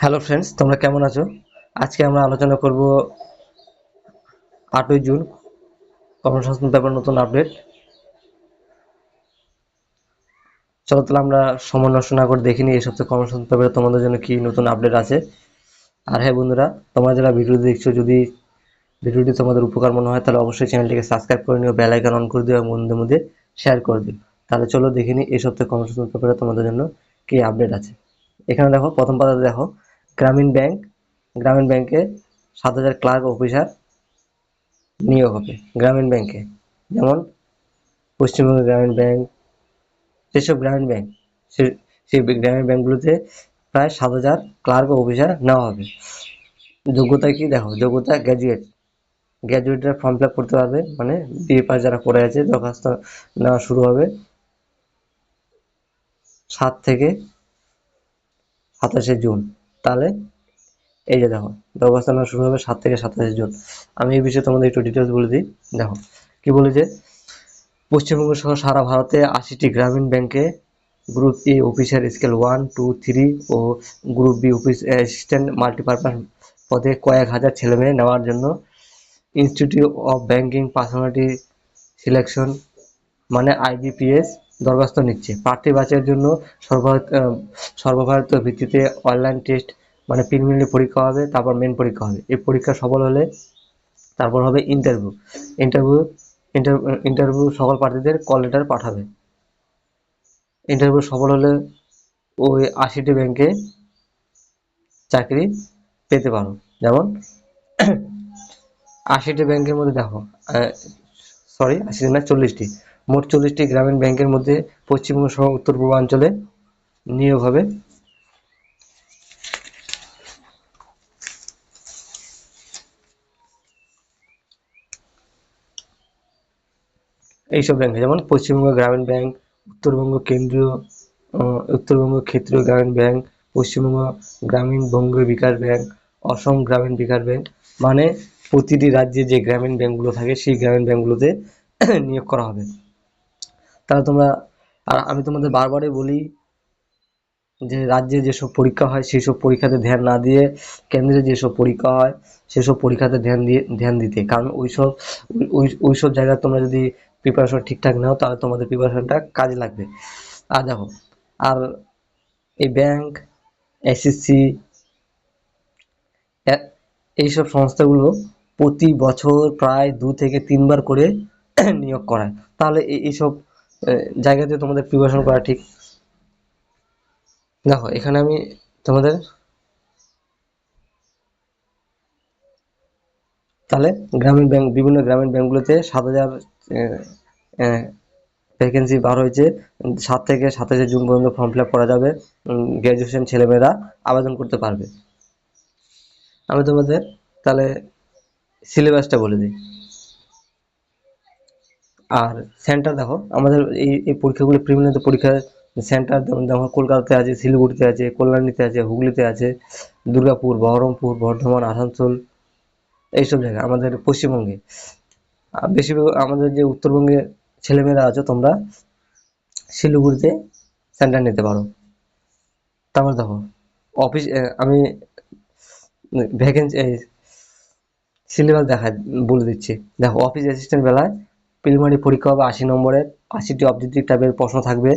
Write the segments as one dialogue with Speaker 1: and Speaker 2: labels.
Speaker 1: Hello friends, তোমরা কেমন আছো? আজকে আমরা আলোচনা করব আটই জুন, কর্মসংস্থান পেপার নতুন আপডেট চলো তাহলে আমরা সময় নষ্ট না করে দেখিনি এই সপ্তাহে কর্মসংস্থান পেপারে তোমাদের জন্য কি নতুন আপডেট আছে। আর হ্যাঁ বন্ধুরা, তোমরা যারা ভিডিও দেখছ, যদি ভিডিওটি তোমাদের উপকার মনে হয়, তাহলে অবশ্যই চ্যানেলটিকে সাবস্ক্রাইব করে নিও বেল আইকন অন করে দিও, এবং বন্ধুদের মধ্যে শেয়ার করে দিও। তাহলে চলো দেখিনি এই সপ্তাহে কর্মসংস্থান পেপারে তোমাদের জন্য কি আপডেট আছে। এখানে দেখো, প্রথম পাতাতে দেখো গ্রামীণ ব্যাংক, গ্রামীণ ব্যাংকে সাত হাজার ক্লার্ক অফিসার নিয়োগ হবে গ্রামীণ ব্যাংকে। যেমন পশ্চিমবঙ্গ গ্রামীণ ব্যাংক, যেসব গ্রামীণ ব্যাংক সেই গ্রামীণ ব্যাংকগুলোতে প্রায় সাত হাজার ক্লার্ক অফিসার নেওয়া হবে। যোগ্যতা কি? দেখো, যোগ্যতা গ্র্যাজুয়েট। গ্র্যাজুয়েটরা ফর্ম ফিল করতে পারবে মানে বিএ পাস যারা করে আছে, দরখাস্ত নেওয়া শুরু হবে সাত থেকে সাতাশে জুন। তাহলে এই যে দেখো নেওয়া শুরু হবে সাত থেকে সাতাশে জুন। আমি এই বিষয়ে তোমাদের একটু ডিটেলস বলে দিই। দেখো, কি বলে যে, পশ্চিমবঙ্গ সহ সারা ভারতে আশিটি গ্রামীণ ব্যাংকে group A officer scale one two three O group B office assistant multipurpose পদে কয়েক হাজার ছেলেমেয়ে নেওয়ার জন্য institute of banking personality selection মানে আইবিপিএস দরখাস্ত নিচ্ছে। প্রার্থী বাছাইয়ের জন্য সর্বভারত সর্বভারতীয় ভিত্তিতে অনলাইন টেস্ট মানে প্রিলিমিনারি পরীক্ষা হবে, তারপর মেন পরীক্ষা হবে। এই পরীক্ষা সফল হলে তারপর হবে ইন্টারভিউ ইন্টারভিউ ইন্টারভিউ সকল প্রার্থীদের কল লেটার পাঠাবে। ইন্টারভিউ সফল হলে ওই আশিটি ব্যাংকে চাকরি পেতে পারো। যেমন, আশিটি ব্যাংকের মধ্যে দেখো সরি আশিটি না চল্লিশটি। মোট চল্লিশটি গ্রামীণ ব্যাংকের মধ্যে পশ্চিমবঙ্গ সহ উত্তর পূর্বাঞ্চলে নিয়োগ হবে। এইসব ব্যাংক, যেমন পশ্চিমবঙ্গ গ্রামীণ ব্যাংক, উত্তরবঙ্গ কেন্দ্রীয় উত্তরবঙ্গ ক্ষেত্রীয় গ্রামীণ ব্যাংক, পশ্চিমবঙ্গ গ্রামীণ বঙ্গ বিকাশ ব্যাংক, অসম গ্রামীণ বিকাশ ব্যাংক মানে প্রতিটি রাজ্যে যে গ্রামীণ ব্যাংকগুলো থাকে, সেই গ্রামীণ ব্যাংকগুলোতে নিয়োগ করা হবে। তাহলে তোমরা, আর আমি তোমাদের বারবারই বলি যে রাজ্যে যেসব পরীক্ষা হয় সেই সব পরীক্ষাতে ধ্যান না দিয়ে, কেন্দ্রে যেসব পরীক্ষা হয়, সেসব পরীক্ষাতে ধ্যান দিয়ে, ধ্যান দিতে। কারণ ওইসব, ওই, ওইসব জায়গায় তোমরা যদি প্রিপারেশন ঠিকঠাক নাও, তাহলে তোমাদের প্রিপারেশনটা কাজে লাগবে। আর দেখো, আর এই ব্যাংক এসএসসি এইসব সংস্থাগুলো প্রতি বছর প্রায় দু থেকে তিনবার করে নিয়োগ করায় তাহলে এইসব জায়গাতে তোমাদের প্রিপারেশন করা ঠিক দেখো এখানে আমি তোমাদের তাহলে গ্রামীণ ব্যাংক, বিভিন্ন গ্রামীণ ব্যাংকগুলোতে সাত হাজার ভ্যাকেন্সি বার হয়েছে। সাত থেকে সাতাশে জুন পর্যন্ত ফর্ম ফিল করা যাবে। গ্র্যাজুয়েশন ছেলেমেয়েরা আবেদন করতে পারবে। আমি তোমাদের তাহলে সিলেবাসটা বলে দিই। আর সেন্টার দেখো, আমাদের এই এই পরীক্ষাগুলো প্রিলিমিনারি পরীক্ষার সেন্টার যেমন কলকাতাতে আছে, শিলিগুড়িতে আছে, কল্যাণীতে আছে, হুগলিতে আছে, দুর্গাপুর, বহরমপুর, বর্ধমান, আসানসোল, এইসব জায়গা আমাদের পশ্চিমবঙ্গে। বেশিরভাগ আমাদের যে উত্তরবঙ্গে ছেলেমেয়েরা আছে, তোমরা শিলিগুড়িতে সেন্টার নিতে পারো। তারপর দেখো অফিস আমি ভ্যাকেন্সি সিলেবাস দেখা, বলে দিচ্ছি। দেখো অফিস অ্যাসিস্ট্যান্ট বেলায় প্রিলিমিনারি পরীক্ষা হবে আশি নম্বরের, আশিটি অবজেক্টিভ টাইপের প্রশ্ন থাকবে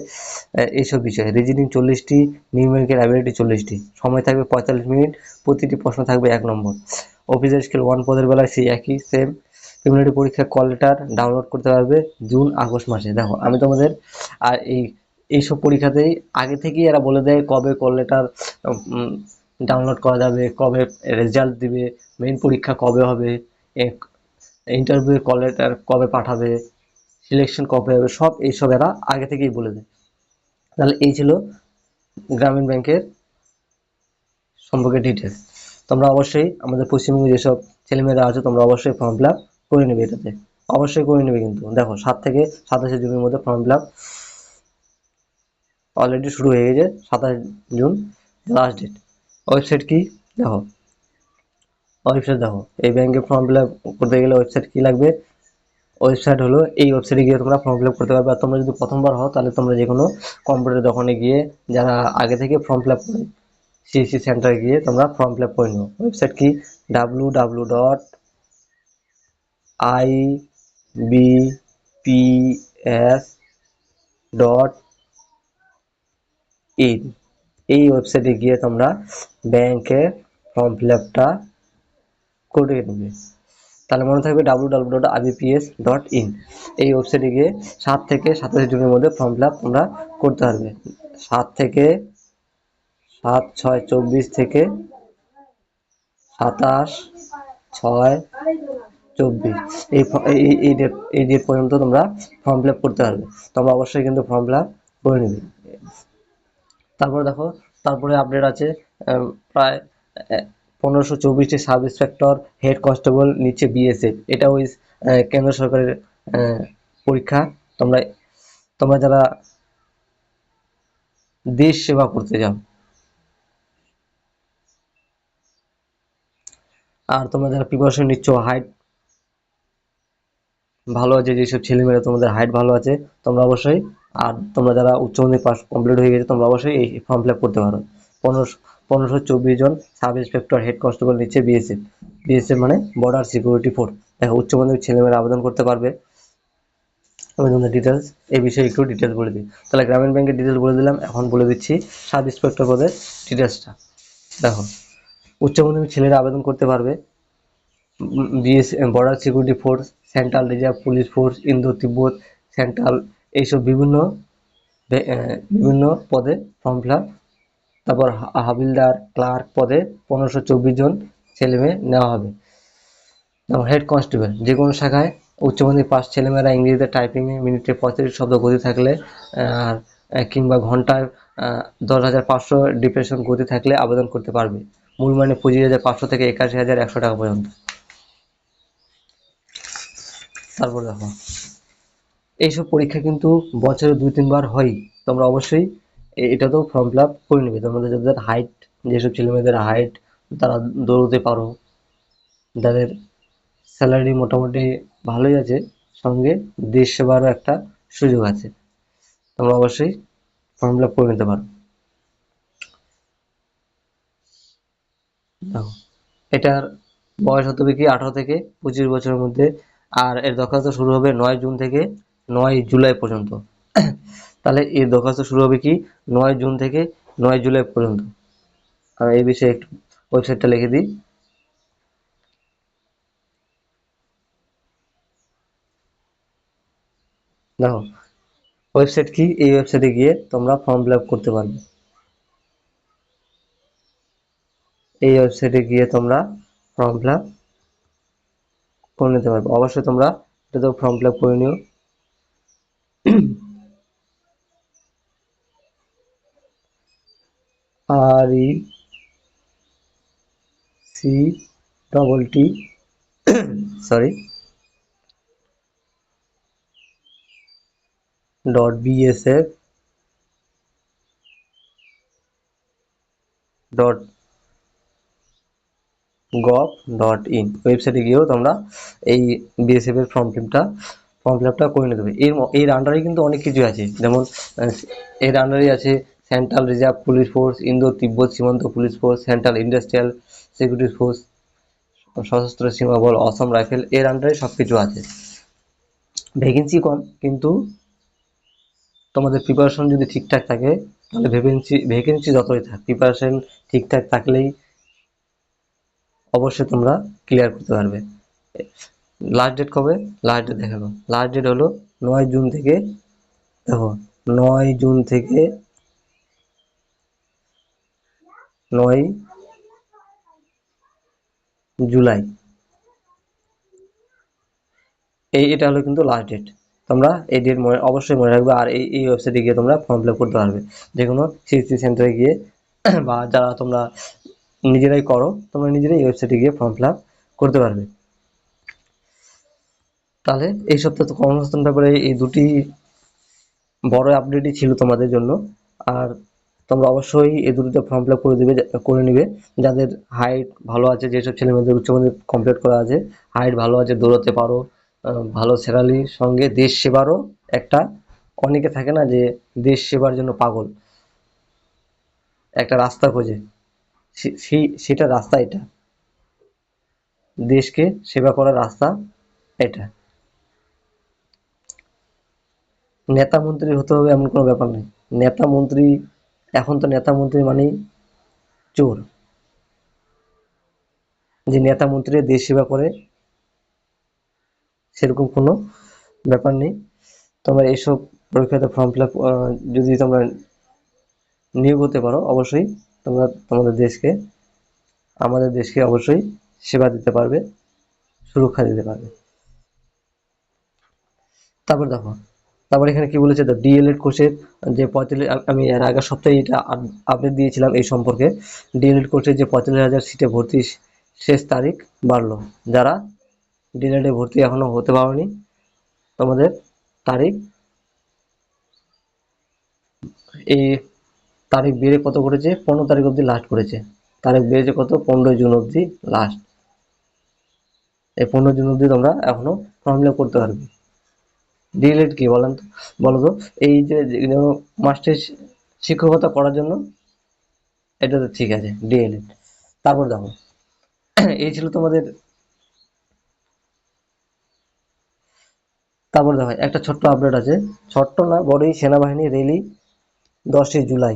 Speaker 1: এইসব বিষয়ে। রিজনিং চল্লিশটি নিউমেরিক্যাল অ্যাবিলিটি চল্লিশটি। সময় থাকবে পঁয়তাল্লিশ মিনিট, প্রতিটি প্রশ্ন থাকবে এক নম্বর। অফিসার স্কেল ওয়ান পদের বেলায় সেই একই সেম প্রিলিমিনারি পরীক্ষা কল লেটার ডাউনলোড করতে পারবে জুন আগস্ট মাসে। দেখো, আমি তোমাদের আর এই, এইসব পরীক্ষাতেই আগে থেকেই এরা বলে দেয় কবে কল লেটার ডাউনলোড করা যাবে, কবে রেজাল্ট দিবে মেইন পরীক্ষা কবে হবে ইন্টারভিউ কল লেটার কবে পাঠাবে সিলেকশন কবে হবে, সব এইসব এরা আগে থেকেই বলে দেয়। তাহলে এই ছিল গ্রামীণ ব্যাংকের সম্পর্কে ডিটেলস তোমরা অবশ্যই আমাদের পশ্চিমবঙ্গে যেসব ছেলেমেয়েরা আছে, তোমরা অবশ্যই ফর্ম ফিল আপ করে নেবে এটাতে। অবশ্যই করে নেবে কিন্তু। দেখো, সাত থেকে সাতাশে জুনের মধ্যে ফর্ম ফিল আপ অলরেডি শুরু হয়ে গেছে সাতাশ জুন লাস্ট ডেট ওয়েবসাইট কি? দেখো। ওয়েবসাইট দেখো। এই ব্যাংকে ফর্ম ফিল করতে গেলে ওয়েবসাইট কি লাগবে? ওয়েবসাইট হলো এই ওয়েবসাইটে গিয়ে তোমরা ফর্ম ফিল করতে পারবে। আর তোমরা যদি প্রথমবার হও, তাহলে তোমরা যে কোনো কম্পিউটার দোকানে গিয়ে যারা আগে থেকে ফর্ম ফিল আপ করে সিএসসি সেন্টারে গিয়ে তোমরা ফর্ম ফিল আপ করে নিও। ওয়েবসাইট কি? W W dot I B P S dot in এই ওয়েবসাইটে গিয়ে তোমরা ব্যাংকে ফর্ম ফিল আপটা করে নেবে। তাহলে মনে থাকবে W W dot IBPS dot in এই ওয়েবসাইটে গিয়ে সাত থেকে সাতাশ জুনের মধ্যে ফর্ম ফিল আপ তোমরা করতে পারবে। সাত থেকে সাত, ছয়, চব্বিশ থেকে সাতাশ, ছয়, চব্বিশ। এই এই- এই ডেট পর্যন্ত তোমরা ফর্ম ফিল আপ করতে পারবে। তোমরা অবশ্যই কিন্তু ফর্ম ফিল আপ করে নেবে। তারপরে দেখো, তারপরে আপডেট আছে প্রায় পনেরোশো চব্বিশটি সাব ইন্সপেক্টর হেড কনস্টেবল নিচে বিএসএফ এটা ওই কেন্দ্র সরকারের পরীক্ষা। তোমরা তোমরা যারা দেশ সেবা করতে যাও আর তোমরা যারা প্রিপারেশন নিচ্ছ হাইট ভালো আছে, যেসব ছেলেমেয়েরা তোমাদের হাইট ভালো আছে, তোমরা অবশ্যই, আর তোমরা যারা উচ্চ মাধ্যমিক পাস কমপ্লিট হয়ে গেছে, তোমরা অবশ্যই এই ফর্ম ফিল করতে পারো। পনেরোশো পনেরোশো চব্বিশ জন সাব ইন্সপেক্টর হেড কনস্টেবল নিচ্ছে বিএসএফ বিএসএফ মানে বর্ডার সিকিউরিটি ফোর্স দেখো, উচ্চ মাধ্যমিক ছেলেমেয়েরা আবেদন করতে পারবে। আমি তোমাদের ডিটেলস এই বিষয়ে একটু ডিটেলস বলে দিই। তাহলে গ্রামীণ ব্যাংকের ডিটেলস বলে দিলাম, এখন বলে দিচ্ছি সাব ইন্সপেক্টর পদের ডিটেলসটা দেখো, উচ্চ মাধ্যমিক ছেলেরা আবেদন করতে পারবে BS border security force central reserve police force Indo তিব্বত সেন্ট্রাল এইসব বিভিন্ন বিভিন্ন পদে ফর্ম ফিল তারপর হাবিলদার ক্লার্ক পদে পনেরোশো চব্বিশ জন ছেলেমেয়ে নেওয়া হবে। হেড কনস্টেবল যে কোনো শাখায় উচ্চ মাধ্যমিক ছেলেমেয়েরা ইংরেজিতে টাইপিংয়ে মিনিটে পঁয়ত্রিশ শব্দ গতি থাকলে, আর কিংবা ঘন্টায় দশ হাজার পাঁচশো ডিপ্রেশন গতি থাকলে আবেদন করতে পারবে। মূল মানে পঁচিশ হাজার পাঁচশো থেকে একাশি হাজার একশো টাকা পর্যন্ত। তারপর দেখো। এইসব পরীক্ষা কিন্তু বছরে দুই, তিনবার হয়। তোমরা অবশ্যই এটা তো ফর্ম ফিল আপ করে নেবে। তোমাদের যাদের হাইট যেসব ছেলেমেয়েদের হাইট তারা দৌড়তে পারো। যাদের স্যালারি মোটামুটি ভালোই আছে, সঙ্গে দেশ সেবারও একটা সুযোগ আছে। তোমরা অবশ্যই ফর্ম ফিল আপ করে নিতে পারো। এটার বয়স হতে কি আঠারো থেকে পঁচিশ বছরের মধ্যে আর এর দরখাস্ত শুরু হবে নয় জুন থেকে নয় জুলাই পর্যন্ত। তাহলে এর দরখাস্ত শুরু হবে কি? নয় জুন থেকে নয় জুলাই পর্যন্ত। আমি এই বিষয়ে একটু ওয়েবসাইটটা লিখে দিই। দেখো, ওয়েবসাইট কি? এই ওয়েবসাইটে গিয়ে তোমরা ফর্ম ফিল করতে পারবে। এই ওয়েবসাইটে গিয়ে তোমরা ফর্ম ফিল করে নিতে পারবে। অবশ্যই তোমরা এটা তো ফর্ম ফিল করে নিও। R E C double T sorry dot BSF dot gov dot in ওয়েবসাইটে গিয়েও তোমরা এই বিএসএফ এর ফর্ম ফিলটা ফর্ম ফিল আপটা করে নিতে হবে এর এর আন্ডারে কিন্তু অনেক কিছু আছে। যেমন এর আন্ডারে আছে central reserve police force Indo তিব্বত সীমান্ত police force central industrial security force সশস্ত্র সীমা বল, অসম রাইফেল এর আন্ডারে সব কিছু আছে। ভ্যাকেন্সি কম, কিন্তু তোমাদের প্রিপারেশন যদি ঠিকঠাক থাকে, তাহলে ভ্যাকেন্সি ভ্যাকেন্সি যতই থাক প্রিপারেশন ঠিকঠাক থাকলেই অবশ্যই তোমরা ক্লিয়ার করতে পারবে। লাস্ট ডেট কবে? লাস্ট ডেট দেখানো লাস্ট ডেট হলো নয় জুন থেকে, দেখো, নয় জুন থেকে নয় জুলাই। এই, এটা হলো কিন্তু লাস্ট ডেট তোমরা এই ডেট মনে, অবশ্যই মনে রাখবে আর এই এই ওয়েবসাইটে গিয়ে তোমরা ফর্ম ফিল করতে পারবে। যে কোনো সিএসসি সেন্টারে গিয়ে বা যারা তোমরা নিজেরাই করো, তোমরা নিজেরাই ওয়েবসাইটে গিয়ে ফর্ম ফিল করতে পারবে। তাহলে এই সপ্তাহে তো কর্মসংস্থান ব্যাপারে এই দুটি বড় আপডেটই ছিল তোমাদের জন্য। আর তোমরা অবশ্যই এই দুটিতে ফর্ম ফিল করে দিবে করে নিবে। যাদের হাইট ভালো আছে, যেসব ছেলে মেয়েদের উচ্চ মাধ্যমিক কমপ্লিট করা আছে হাইট ভালো আছে, দৌড়াতে পারো ভালো স্যালারির সঙ্গে দেশ সেবারও একটা, অনেকে থাকে না যে দেশ সেবার জন্য পাগল। একটা রাস্তা খোঁজে। সেটা রাস্তা এটা। দেশকে সেবা করার রাস্তা এটা। নেতা মন্ত্রী হতে হবে এমন কোনো ব্যাপার নেই। নেতা মন্ত্রী, এখন তো নেতা মন্ত্রী মানেই চোর। যে নেতা মন্ত্রী দেশ সেবা করে, সেরকম কোনো ব্যাপার নেই। তোমরা এইসব পরীক্ষাতে ফর্ম ফিল যদি তোমরা নিয়োগ হতে পারো, অবশ্যই তোমরা, তোমাদের দেশকে, আমাদের দেশকে অবশ্যই সেবা দিতে পারবে, সুরক্ষা দিতে পারবে। তারপর দেখো, তারপর এখানে কি বলেছে? তো ডিএলএড কোর্সের যে পঁয়তাল্লিশ আমি এর আগের সপ্তাহে এটা আপডেট দিয়েছিলাম এই সম্পর্কে। ডিএলএড কোর্সের যে পঁয়তাল্লিশ হাজার সিটে ভর্তি শেষ তারিখ বাড়লো। যারা ডিএলএড ভর্তি এখনও হতে পারোনি, তোমাদের তারিখ এই তারিখ বেড়ে কত করেছে পনেরো তারিখ অবধি লাস্ট করেছে তারিখ বেড়েছে কত? পনেরোই জুন অবধি লাস্ট এই পনেরো জুন অবধি তোমরা এখনও ফর্ম ফিল করতে পারবে। ডিএলএড কি বলেন তো? বলো তো, এই যে মাস্টার শিক্ষকতা করার জন্য, এটা তো ঠিক আছে ডিএলএড তারপর দেখো, এই ছিল তোমাদের, তারপর দেখো, একটা ছোট্ট আপডেট আছে। ছোট্ট না, বড়ই সেনাবাহিনী রেলি দশই জুলাই।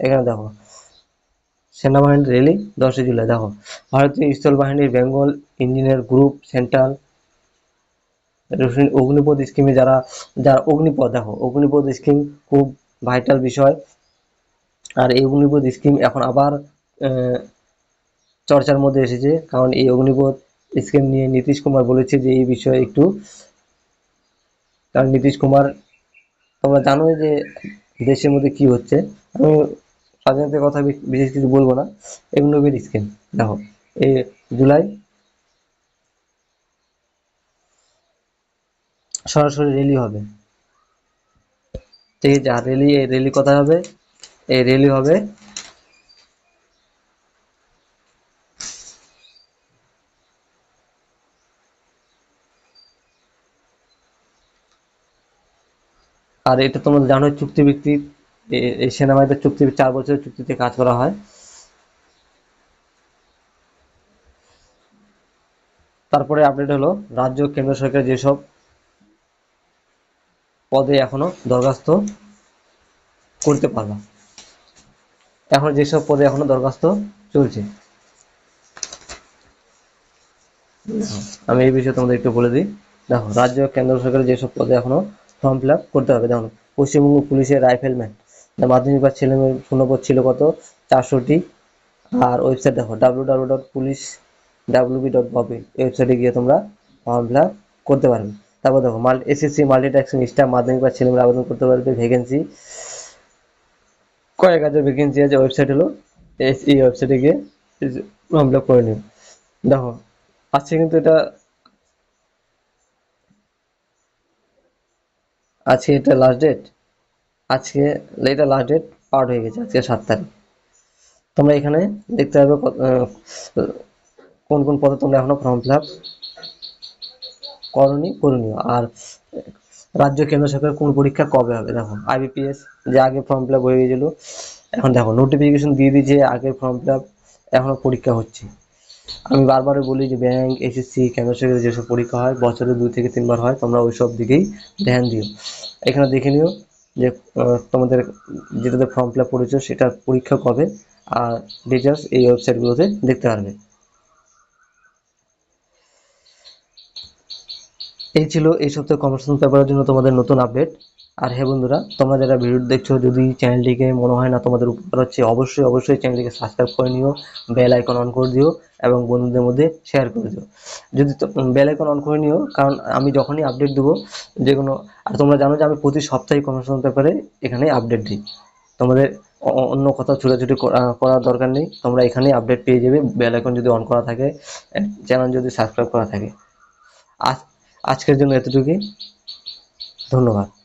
Speaker 1: এখানে দেখো। সেনাবাহিনীর রেলি দশই জুলাই, দেখো। ভারতীয় স্থল বাহিনীর Bengal engineer group central Agnipath স্কিমে যারা যারা অগ্নিপথ, দেখো, অগ্নিপথ স্কিম খুব ভাইটাল বিষয়। আর এই অগ্নিপথ স্কিম এখন আবার চর্চার মধ্যে এসেছে। কারণ এই অগ্নিপথ স্কিম নিয়ে নীতিশ কুমার বলেছে যে এই বিষয়ে একটু, কারণ নীতিশ কুমার তোমরা জানোই যে দেশের মধ্যে কি হচ্ছে। আমি স্বাধীনতার কথা বিশেষ কিছু বলব না। অগ্নিপথ স্কিম দেখো, এই জুলাই সরাসরি রেলি হবে। ঠিক আছে, আর র্যালি এই রেলি কোথায় হবে? এই র্যালি হবে আর এটা তোমরা জানোই চুক্তিভিত্তিক এ- এই সেনাবাহিনীতে চুক্তি, চার বছরের চুক্তিতে কাজ করা হয়। তারপরে আপডেট হলো, রাজ্য, কেন্দ্র সরকার যেসব পদে এখনও দরখাস্ত করতে পারবে এখন যেসব পদে এখনও দরখাস্ত চলছে। আমি এই বিষয়ে তোমাদের একটু বলে দিই। দেখো, রাজ্য, কেন্দ্র সরকারের যেসব পদে এখনও ফর্ম ফিল করতে হবে দেখো পশ্চিমবঙ্গ পুলিশের রাইফেলম্যান মাধ্যমিক পাস ছেলে মেয়ের শূন্যপদ ছিল কত? চারশোটি। আর ওয়েবসাইট দেখো W W dot police WB dot gov ওয়েবসাইটে গিয়ে তোমরা ফর্ম ফিল আপ করতে পারবে। তারপর দেখো, মাল এসএসসি মাল্টিটাস্কিং স্টাফ মাধ্যমিক পাস ছেলেমেয়েরা আবেদন করতে পারবে ভ্যাকেন্সি কয়েক হাজার ভ্যাকেন্সি আছে ওয়েবসাইট হলো এই ওয়েবসাইটে গিয়ে ফর্ম ফিল আপ করে নিও। দেখো, আজকে কিন্তু এটা, আজকে এটা লাস্ট ডেট আজকে এটা লাস্ট ডেট পার হয়ে গেছে আজকে সাত তারিখ। তোমরা এখানে দেখতে পাবে কোন কোন পদে তোমরা এখনও ফর্ম ফিল আপ করনি করণীয় আর রাজ্য কেন্দ্র সরকার কোন পরীক্ষা কবে হবে? দেখো আইবিপিএস যে আগে ফর্ম ফিল আপ হয়ে গেছিল, এখন দেখো নোটিফিকেশন দিয়ে দিয়েছে আগের ফর্ম ফিল আপ এখনও পরীক্ষা হচ্ছে। আমি বারবারই বলি যে ব্যাংক এসএসসি কেন্দ্র সরকারের যেসব পরীক্ষা হয়, বছরে দুই থেকে তিনবার হয়, তোমরা ওইসব দিকেই ধ্যান দিও। এখানে দেখে নিও যে তোমাদের যেটাতে ফর্ম ফিল আপ করেছ সেটা পরীক্ষা কবে? আর ডিটেলস এই ওয়েবসাইটগুলোতে দেখতে পারবে। এই ছিল এই সপ্তাহে কমার্স পেপারের জন্য তোমাদের নতুন আপডেট আর হ্যাঁ বন্ধুরা, তোমরা যারা ভিডিও দেখছ, যদি চ্যানেলটিকে মনে হয় না তোমাদের উপকার হচ্ছে, অবশ্যই অবশ্যই চ্যানেলটিকে সাবস্ক্রাইব করে নিও বেল আইকন অন করে দিও এবং বন্ধুদের মধ্যে শেয়ার করে দিও। যদি বেল আইকন অন করে নিও, কারণ আমি যখনই আপডেট দেবো, যে কোনো, আর তোমরা জানো যে আমি প্রতি সপ্তাহে কোনো কমার্শিয়াল পেপারে এখানে আপডেট দিই। তোমাদের অন্য কোথাও ছুটাছুটি করা- করার দরকার নেই, তোমরা এখানেই আপডেট পেয়ে যাবে বেল আইকন যদি অন করা থাকে চ্যানেল যদি সাবস্ক্রাইব করা থাকে। আজ, আজকের জন্য এতটুকুই। ধন্যবাদ।